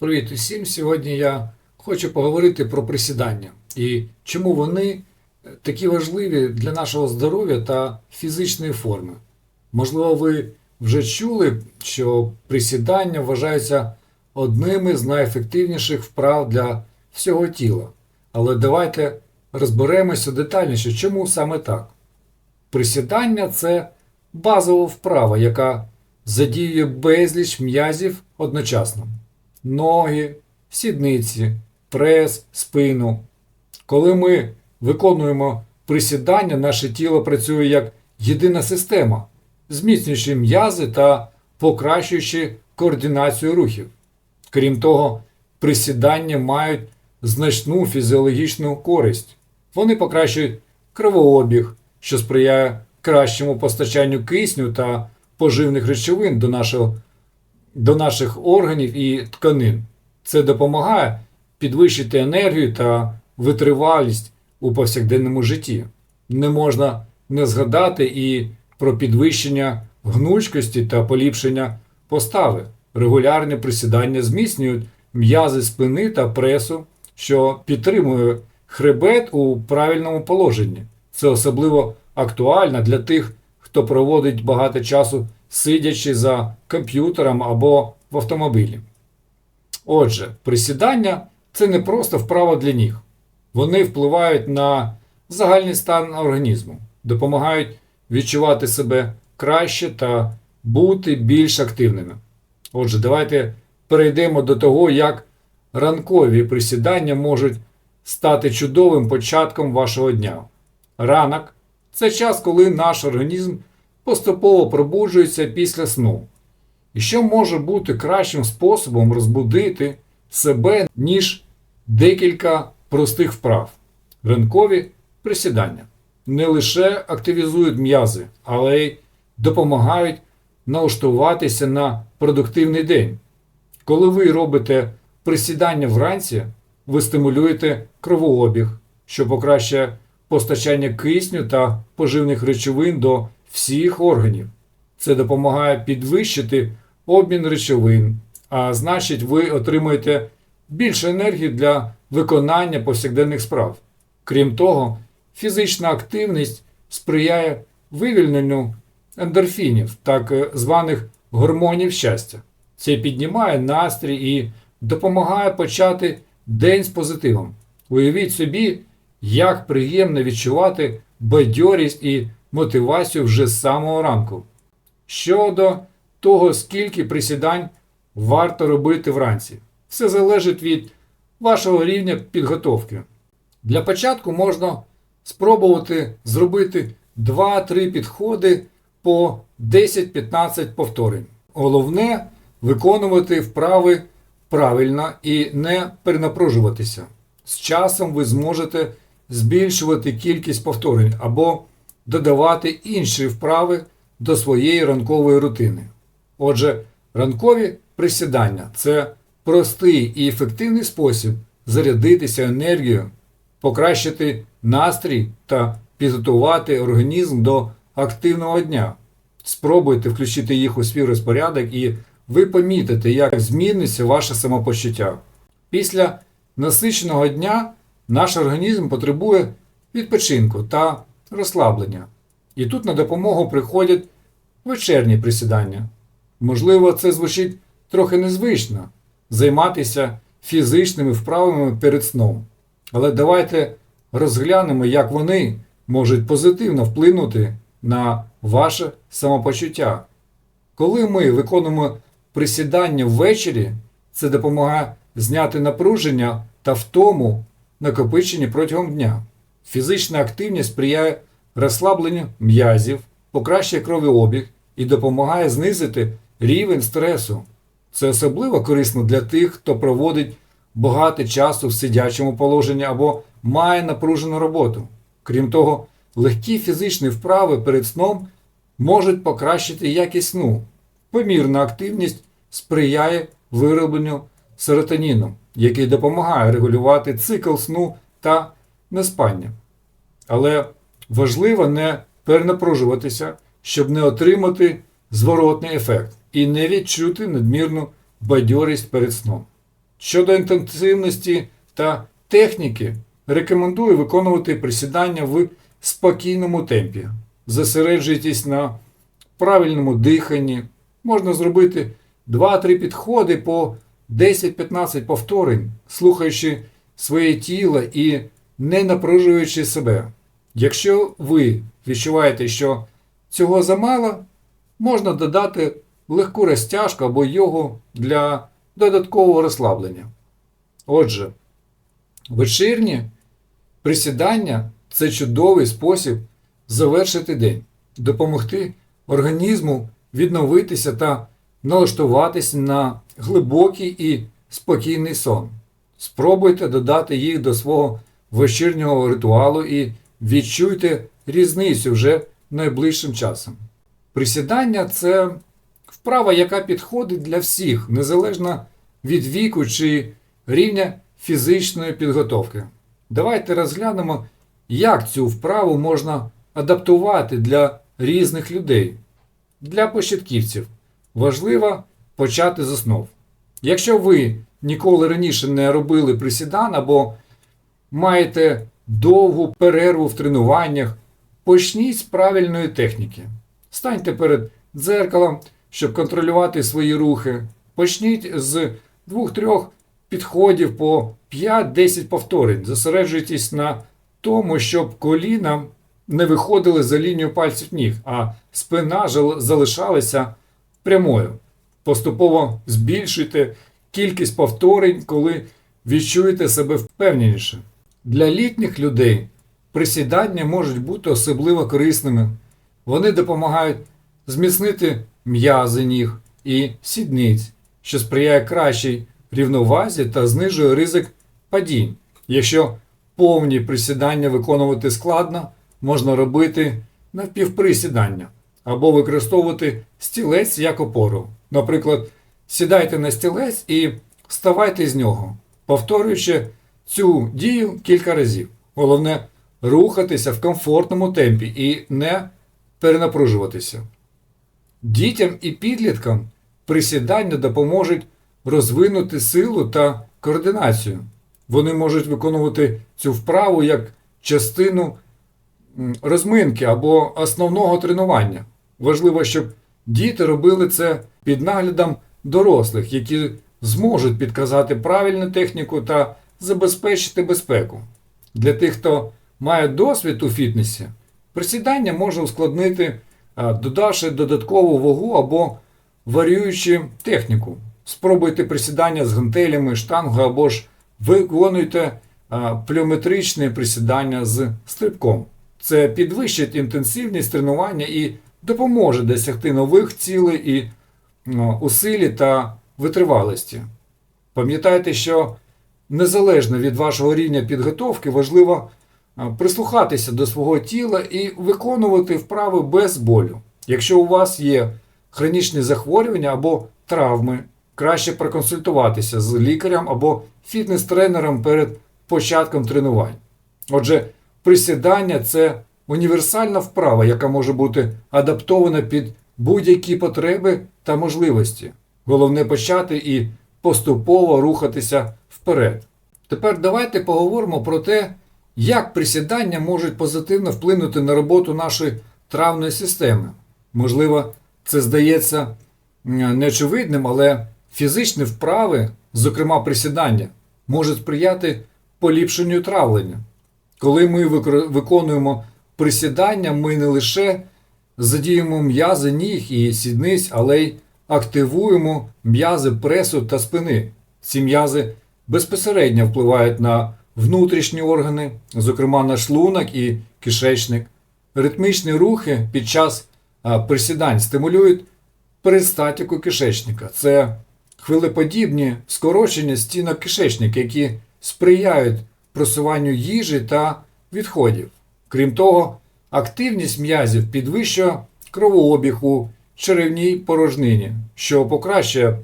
Привіт усім! Сьогодні я хочу поговорити про присідання і чому вони е, такі важливі для нашого здоров'я та фізичної форми. Можливо, ви вже чули, що присідання вважаються одними з найефективніших вправ для всього тіла. Але давайте розберемося детальніше, чому саме так. Присідання це базова вправа, яка задіює безліч м'язів одночасно ноги, сідниці, прес, спину. Коли ми виконуємо присідання, наше тіло працює як єдина система, зміцнюючи м'язи та покращуючи координацію рухів. Крім того, присідання мають значну фізіологічну користь. Вони покращують кровообіг, що сприяє кращому постачанню кисню та поживних речовин до нашого до наших органів і тканин. Це допомагає підвищити енергію та витривалість у повсякденному житті. Не можна не згадати і про підвищення гнучкості та поліпшення постави. Регулярні присідання зміцнюють м'язи спини та пресу, що підтримує хребет у правильному положенні. Це особливо актуально для тих, хто проводить багато часу сидячи за комп'ютером або в автомобілі. Отже, присідання це не просто вправа для ніг. Вони впливають на загальний стан організму, допомагають відчувати себе краще та бути більш активними. Отже, давайте перейдемо до того, як ранкові присідання можуть стати чудовим початком вашого дня. Ранок це час, коли наш організм поступово пробуджується після сну. І що може бути кращим способом розбудити себе, ніж декілька простих вправ. Ранкові присідання не лише активізують м'язи, але й допомагають налаштуватися на продуктивний день. Коли ви робите присідання вранці, ви стимулюєте кровообіг, що покращує постачання кисню та поживних речовин до всіх органів. Це допомагає підвищити обмін речовин, а значить, ви отримуєте більше енергії для виконання повсякденних справ. Крім того, фізична активність сприяє вивільненню ендорфінів, так званих гормонів щастя. Це піднімає настрій і допомагає почати день з позитивом. Уявіть собі, як приємно відчувати бадьорість і мотивацію вже з самого ранку. Щодо того, скільки присідань варто робити вранці, все залежить від вашого рівня підготовки. Для початку можна спробувати зробити 2-3 підходи по 10-15 повторень. Головне виконувати вправи правильно і не перенапружуватися. З часом ви зможете збільшувати кількість повторень або додавати інші вправи до своєї ранкової рутини. Отже, ранкові присідання це простий і ефективний спосіб зарядитися енергією, покращити настрій та підготувати організм до активного дня. Спробуйте включити їх у свій розпорядок, і ви помітите, як зміниться ваше самопочуття. Після насиченого дня наш організм потребує відпочинку та розслаблення. І тут на допомогу приходять вечірні присідання. Можливо, це звучить трохи незвично займатися фізичними вправами перед сном. Але давайте розглянемо, як вони можуть позитивно вплинути на ваше самопочуття. Коли ми виконуємо присідання ввечері, це допомагає зняти напруження та втому накопичені протягом дня. Фізична активність сприяє розслабленню м'язів, покращує кровообіг і допомагає знизити рівень стресу. Це особливо корисно для тих, хто проводить багато часу в сидячому положенні або має напружену роботу. Крім того, легкі фізичні вправи перед сном можуть покращити якість сну. Помірна активність сприяє виробленню серотоніну, який допомагає регулювати цикл сну та неспання. Але важливо не перенапружуватися, щоб не отримати зворотний ефект і не відчути надмірну бадьорість перед сном. Щодо інтенсивності та техніки, рекомендую виконувати присідання в спокійному темпі. Зосереджуйтесь на правильному диханні. Можна зробити 2-3 підходи по 10-15 повторень, слухаючи своє тіло і не напружуючи себе. Якщо ви відчуваєте, що цього замало, можна додати легку розтяжку або йогу для додаткового розслаблення. Отже, вечірні присідання це чудовий спосіб завершити день, допомогти організму відновитися та налаштуватися на глибокий і спокійний сон. Спробуйте додати їх до свого вечірнього ритуалу і відчуйте різницю вже найближчим часом. Присідання це вправа, яка підходить для всіх, незалежно від віку чи рівня фізичної підготовки. Давайте розглянемо, як цю вправу можна адаптувати для різних людей. Для початківців важливо почати з основ. Якщо ви ніколи раніше не робили присідан або маєте довгу перерву в тренуваннях, почніть з правильної техніки. Станьте перед дзеркалом, щоб контролювати свої рухи. Почніть з 2-3 підходів по 5-10 повторень. Зосереджуйтесь на тому, щоб коліна не виходили за лінію пальців ніг, а спина залишалася прямою. Поступово збільшуйте кількість повторень, коли відчуєте себе впевненіше. Для літніх людей присідання можуть бути особливо корисними. Вони допомагають зміцнити м'язи ніг і сідниць, що сприяє кращій рівновазі та знижує ризик падінь. Якщо повні присідання виконувати складно, можна робити навпівприсідання або використовувати стілець як опору. Наприклад, сідайте на стілець і вставайте з нього, повторюючи цю дію кілька разів. Головне рухатися в комфортному темпі і не перенапружуватися. Дітям і підліткам присідання допоможуть розвинути силу та координацію. Вони можуть виконувати цю вправу як частину розминки або основного тренування. Важливо, щоб діти робили це під наглядом дорослих, які зможуть підказати правильну техніку та забезпечити безпеку. Для тих, хто має досвід у фітнесі, присідання може ускладнити, додавши додаткову вагу або варіюючи техніку. Спробуйте присідання з гантелями, штангою або ж виконуйте пліометричне присідання з стрибком. Це підвищить інтенсивність тренування і допоможе досягти нових цілей і ну, у силі та витривалості. Пам'ятайте, що незалежно від вашого рівня підготовки важливо прислухатися до свого тіла і виконувати вправи без болю. Якщо у вас є хронічні захворювання або травми, краще проконсультуватися з лікарем або фітнес-тренером перед початком тренувань. Отже, присідання це універсальна вправа, яка може бути адаптована під будь-які потреби та можливості. Головне почати і поступово рухатися вперед. Тепер давайте поговоримо про те, як присідання можуть позитивно вплинути на роботу нашої травної системи. Можливо, це здається неочевидним, але фізичні вправи, зокрема присідання, можуть сприяти поліпшенню травлення. Коли ми виконуємо присідання, ми не лише задіємо м'язи ніг і сідниць, але й активуємо м'язи пресу та спини. Ці м'язи безпосередньо впливають на внутрішні органи, зокрема на шлунок і кишечник. Ритмічні рухи під час присідань стимулюють перистатику кишечника. Це хвилеподібні скорочення стінок кишечника, які сприяють просуванню їжі та відходів. Крім того, активність м'язів підвищує кровообіг у черевній порожнині, що покращує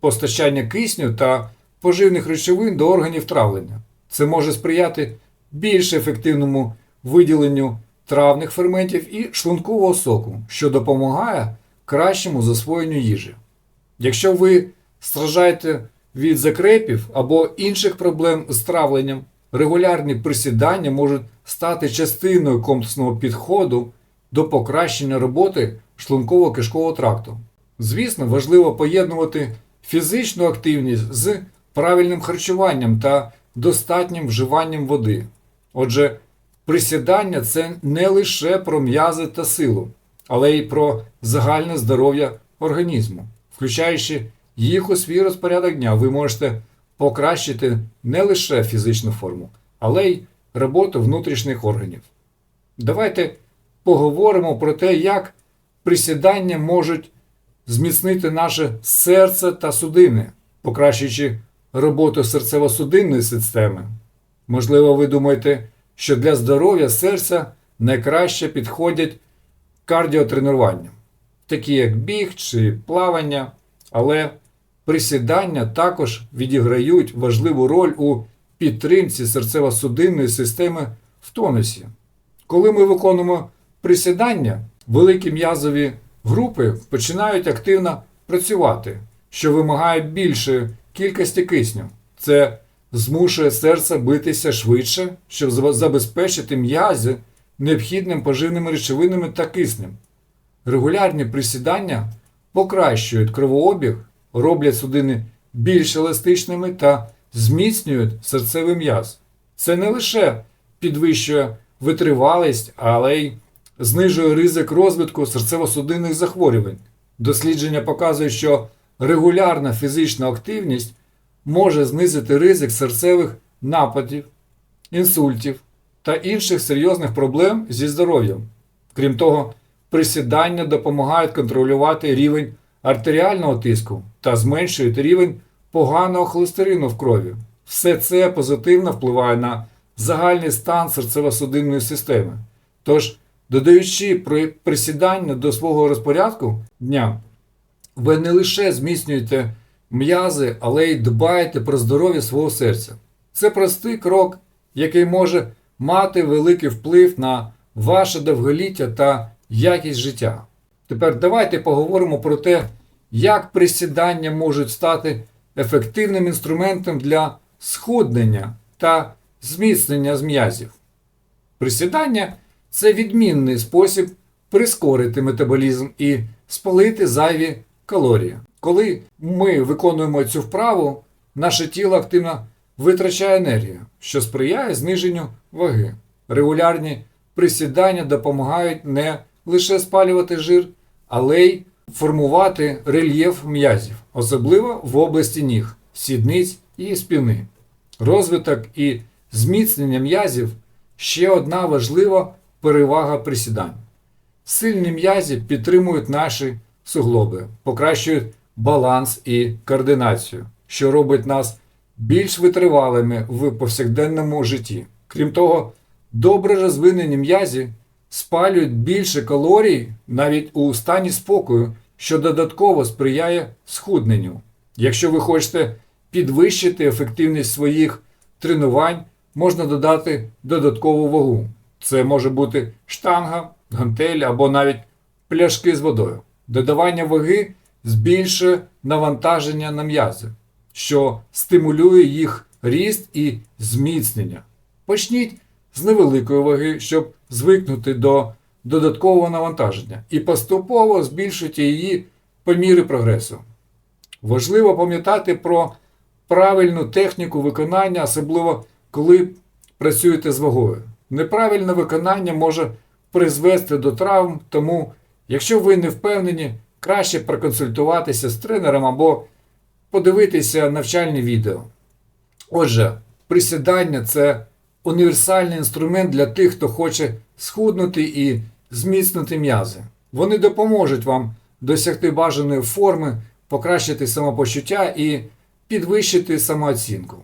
постачання кисню та поживних речовин до органів травлення. Це може сприяти більш ефективному виділенню травних ферментів і шлункового соку, що допомагає кращому засвоєнню їжі. Якщо ви страждаєте від закрепів або інших проблем з травленням, регулярні присідання можуть стати частиною комплексного підходу до покращення роботи шлунково-кишкового тракту. Звісно, важливо поєднувати фізичну активність з правильним харчуванням та достатнім вживанням води. Отже, присідання це не лише про м'язи та силу, але й про загальне здоров'я організму. Включаючи їх у свій розпорядок дня, ви можете покращити не лише фізичну форму, але й роботу внутрішніх органів. Давайте поговоримо про те, як присідання можуть зміцнити наше серце та судини, покращуючи роботу серцево-судинної системи. Можливо, ви думаєте, що для здоров'я серця найкраще підходять кардіотренування, такі як біг чи плавання, але присідання також відіграють важливу роль у підтримці серцево-судинної системи в тонусі. Коли ми виконуємо присідання, великі м'язові групи починають активно працювати, що вимагає більшої кількості кисню. Це змушує серце битися швидше, щоб забезпечити м'язи необхідним поживними речовинами та киснем. Регулярні присідання покращують кровообіг, роблять судини більш еластичними та зміцнюють серцевий м'яз. Це не лише підвищує витривалість, але й знижує ризик розвитку серцево-судинних захворювань. Дослідження показують, що регулярна фізична активність може знизити ризик серцевих нападів, інсультів та інших серйозних проблем зі здоров'ям. Крім того, присідання допомагають контролювати рівень артеріального тиску та зменшують рівень поганого холестерину в крові. Все це позитивно впливає на загальний стан серцево-судинної системи. Тож, додаючи присідання до свого розпорядку дня, ви не лише зміцнюєте м'язи, але й дбаєте про здоров'я свого серця. Це простий крок, який може мати великий вплив на ваше довголіття та якість життя. Тепер давайте поговоримо про те, як присідання можуть стати ефективним інструментом для схуднення та зміцнення з м'язів. Присідання це відмінний спосіб прискорити метаболізм і спалити зайві калорії. Коли ми виконуємо цю вправу, наше тіло активно витрачає енергію, що сприяє зниженню ваги. Регулярні присідання допомагають не лише спалювати жир, але й формувати рельєф м'язів, особливо в області ніг, сідниць і спини. Розвиток і зміцнення м'язів ще одна важлива перевага присідань. Сильні м'язі підтримують наші суглоби, покращують баланс і координацію, що робить нас більш витривалими в повсякденному житті. Крім того, добре розвинені м'язі спалюють більше калорій навіть у стані спокою, що додатково сприяє схудненню. Якщо ви хочете підвищити ефективність своїх тренувань, можна додати додаткову вагу. Це може бути штанга, гантель або навіть пляшки з водою. Додавання ваги збільшує навантаження на м'язи, що стимулює їх ріст і зміцнення. Почніть з невеликої ваги, щоб звикнути до додаткового навантаження, і поступово збільшуйте її по мірі прогресу. Важливо пам'ятати про правильну техніку виконання, особливо коли працюєте з вагою. Неправильне виконання може призвести до травм, тому, якщо ви не впевнені, краще проконсультуватися з тренером або подивитися навчальні відео. Отже, присідання це універсальний інструмент для тих, хто хоче схуднути і зміцнити м'язи. Вони допоможуть вам досягти бажаної форми, покращити самопочуття і підвищити самооцінку.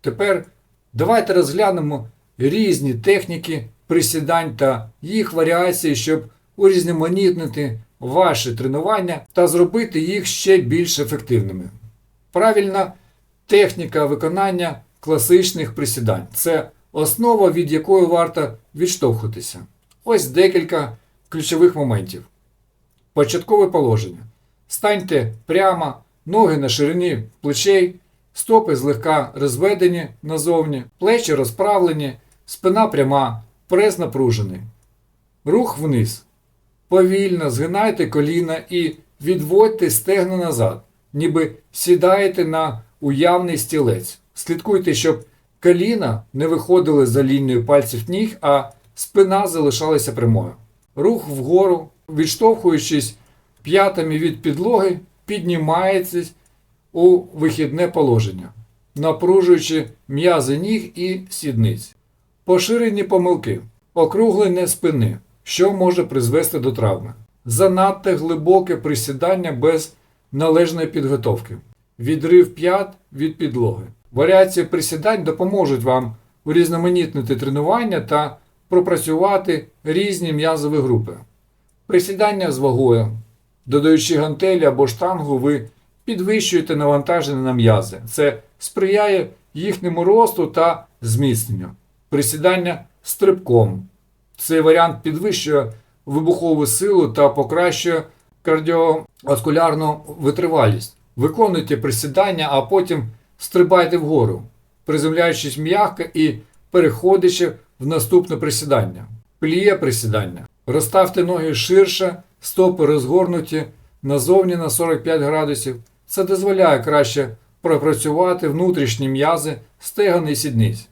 Тепер давайте розглянемо різні техніки присідань та їх варіації, щоб урізноманітнити ваші тренування та зробити їх ще більш ефективними. Правильна техніка виконання класичних присідань це основа, від якої варто відштовхуватися. Ось декілька ключових моментів. Початкове положення. Станьте прямо, ноги на ширині плечей, Стопи злегка розведені назовні, плечі розправлені, спина пряма, прес напружений. Рух вниз. Повільно згинайте коліна і відводьте стегна назад, ніби сідаєте на уявний стілець. Слідкуйте, щоб коліна не виходили за лінією пальців ніг, а спина залишалася прямою. Рух вгору, відштовхуючись п'ятами від підлоги, піднімаєтесь у вихідне положення, напружуючи м'язи ніг і сідниць. Поширені помилки, округлення спини, що може призвести до травми, занадто глибоке присідання без належної підготовки, відрив п'ят від підлоги. Варіації присідань допоможуть вам урізноманітнити тренування та пропрацювати різні м'язові групи. Присідання з вагою. Додаючи гантелі або штангу, ви підвищуєте навантаження на м'язи. Це сприяє їхньому росту та зміцненню. Присідання стрибком. Цей варіант підвищує вибухову силу та покращує кардіоваскулярну витривалість. Виконуйте присідання, а потім стрибайте вгору, приземляючись м'яко і переходячи в наступне присідання. Пліє присідання. Розставте ноги ширше, стопи розгорнуті назовні на 45 градусів. Це дозволяє краще пропрацювати внутрішні м'язи стегон і сідниць.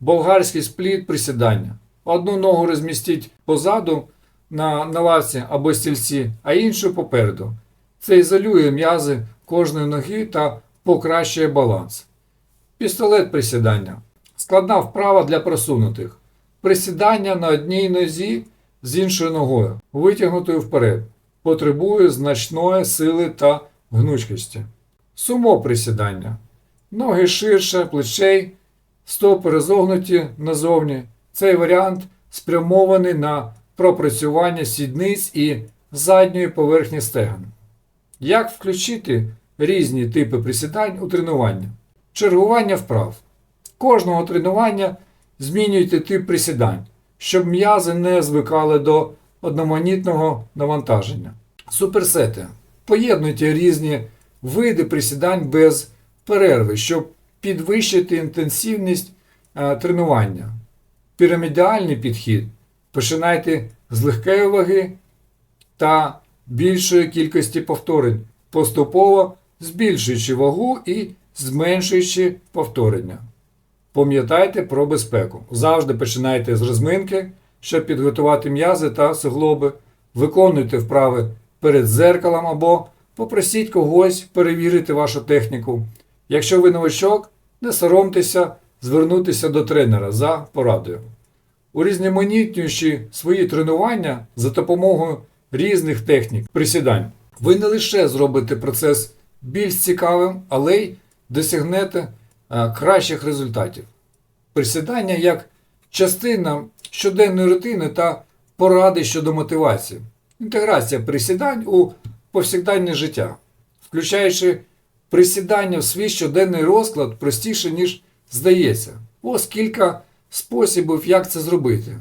Болгарський спліт присідання. Одну ногу розмістіть позаду на, на лавці або стільці, а іншу попереду. Це ізолює м'язи кожної ноги та покращує баланс. Пістолет присідання. Складна вправа для просунутих. Присідання на одній нозі з іншою ногою, витягнутою вперед, потребує значної сили та гнучкості. Сумо присідання. Ноги ширше, плечей, стопи розогнуті назовні. Цей варіант спрямований на пропрацювання сідниць і задньої поверхні стегон. Як включити різні типи присідань у тренування? Чергування вправ. Кожного тренування змінюйте тип присідань, щоб м'язи не звикали до одноманітного навантаження. Суперсети. Поєднуйте різні види присідань без перерви, щоб підвищити інтенсивність е, тренування. Пірамідальний підхід. Починайте з легкої ваги та більшої кількості повторень, поступово збільшуючи вагу і зменшуючи повторення. Пам'ятайте про безпеку. Завжди починайте з розминки, щоб підготувати м'язи та суглоби. Виконуйте вправи перед зеркалом або попросіть когось перевірити вашу техніку. Якщо ви новачок, не соромтеся звернутися до тренера за порадою. Урізноманітнюючи свої тренування за допомогою різних технік присідань, ви не лише зробите процес більш цікавим, але й досягнете кращих результатів. Присідання як частина щоденної рутини та поради щодо мотивації. Інтеграція присідань у повсякденне життя, включаючи присідання в свій щоденний розклад простіше, ніж здається. Ось кілька способів, як це зробити.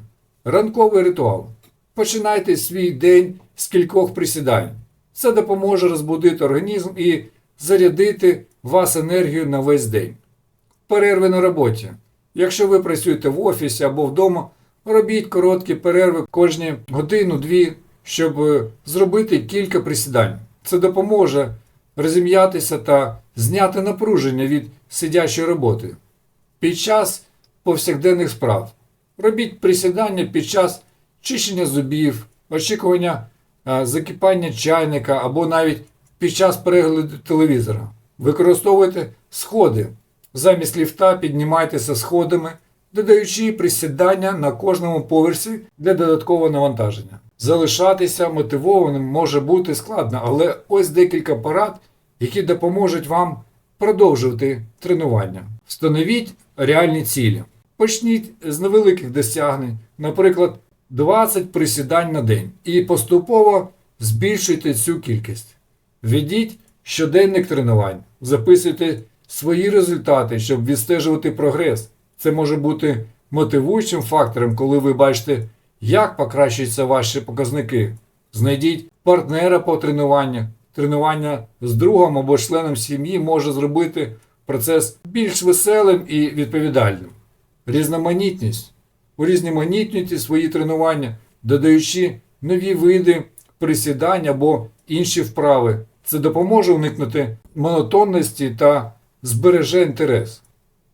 Ранковий ритуал. Починайте свій день з кількох присідань. Це допоможе розбудити організм і зарядити вас енергію на весь день. Перерви на роботі. Якщо ви працюєте в офісі або вдома, робіть короткі перерви кожні годину-дві, щоб е, зробити кілька присідань. Це допоможе розім'ятися та зняти напруження від сидячої роботи. Під час повсякденних справ. Робіть присідання під час чищення зубів, очікування е, закипання чайника або навіть під час перегляду телевізора. Використовуйте сходи. Замість ліфта піднімайтеся сходами, додаючи присідання на кожному поверсі для додаткового навантаження. Залишатися мотивованим може бути складно, але ось декілька порад, які допоможуть вам продовжувати тренування. Встановіть реальні цілі. Почніть з невеликих досягнень, наприклад, 20 присідань на день, і поступово збільшуйте цю кількість. Введіть щоденник тренувань, записуйте свої результати, щоб відстежувати прогрес. Це може бути мотивуючим фактором, коли ви бачите, як покращуються ваші показники. Знайдіть партнера по тренуваннях. Тренування з другом або членом сім'ї може зробити процес більш веселим і відповідальним. Різноманітність. Урізноманітнюйте свої тренування, додаючи нові види присідань або інші вправи. Це допоможе уникнути монотонності та збереже інтерес.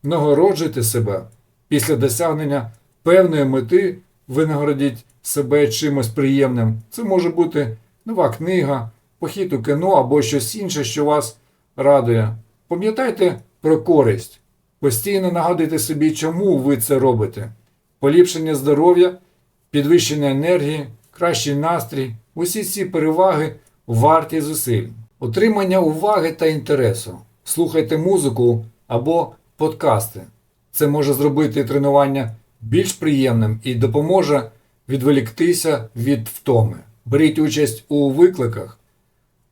Нагороджуйте себе. Після досягнення певної мети винагородіть себе чимось приємним. Це може бути нова книга, похід у кіно або щось інше, що вас радує. Пам'ятайте про користь. Постійно нагадуйте собі, чому ви це робите. Поліпшення здоров'я, підвищення енергії, кращий настрій усі ці переваги варті зусиль. Отримання уваги та інтересу. Слухайте музику або подкасти. Це може зробити тренування більш приємним і допоможе відволіктися від втоми. Беріть участь у викликах,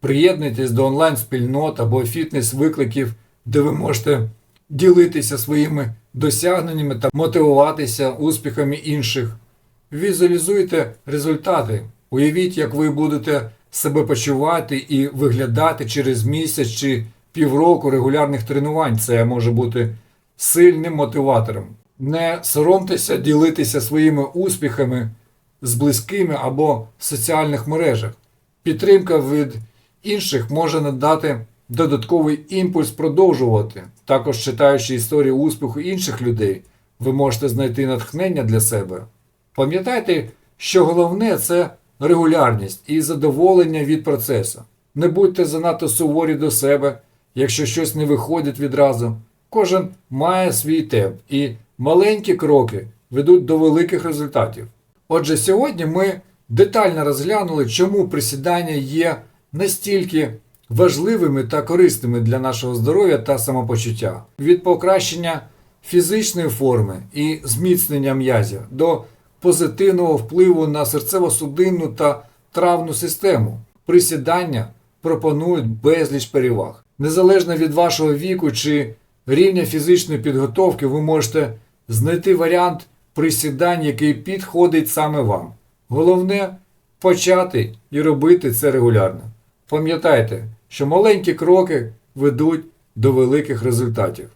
приєднуйтесь до онлайн-спільнот або фітнес-викликів, де ви можете ділитися своїми досягненнями та мотивуватися успіхами інших. Візуалізуйте результати. Уявіть, як ви будете себе почувати і виглядати через місяць чи півроку регулярних тренувань. Це може бути сильним мотиватором. Не соромтеся ділитися своїми успіхами з близькими або в соціальних мережах. Підтримка від інших може надати додатковий імпульс продовжувати. Також читаючи історії успіху інших людей, ви можете знайти натхнення для себе. Пам'ятайте, що головне це регулярність і задоволення від процесу. Не будьте занадто суворі до себе, якщо щось не виходить відразу. Кожен має свій темп, і маленькі кроки ведуть до великих результатів. Отже, сьогодні ми детально розглянули, чому присідання є настільки важливими та корисними для нашого здоров'я та самопочуття. Від покращення фізичної форми і зміцнення м'язів до позитивного впливу на серцево-судинну та травну систему. Присідання пропонують безліч переваг. Незалежно від вашого віку чи рівня фізичної підготовки, ви можете знайти варіант присідань, який підходить саме вам. Головне почати і робити це регулярно. Пам'ятайте, що маленькі кроки ведуть до великих результатів.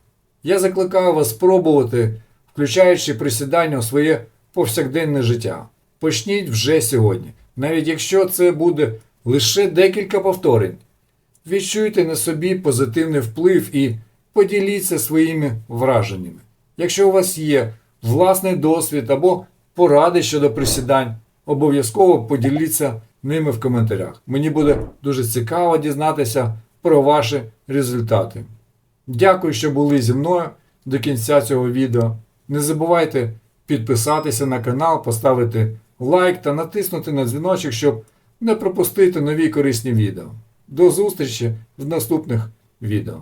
Я закликаю вас спробувати, включаючи присідання у своє повсякденне життя. Почніть вже сьогодні, навіть якщо це буде лише декілька повторень. Відчуйте на собі позитивний вплив і поділіться своїми враженнями. Якщо у вас є власний досвід або поради щодо присідань, обов'язково поділіться ними в коментарях. Мені буде дуже цікаво дізнатися про ваші результати. Дякую, що були зі мною до кінця цього відео. Не забувайте підписатися на канал, поставити лайк та натиснути на дзвіночок, щоб не пропустити нові корисні відео. До зустрічі в наступних відео.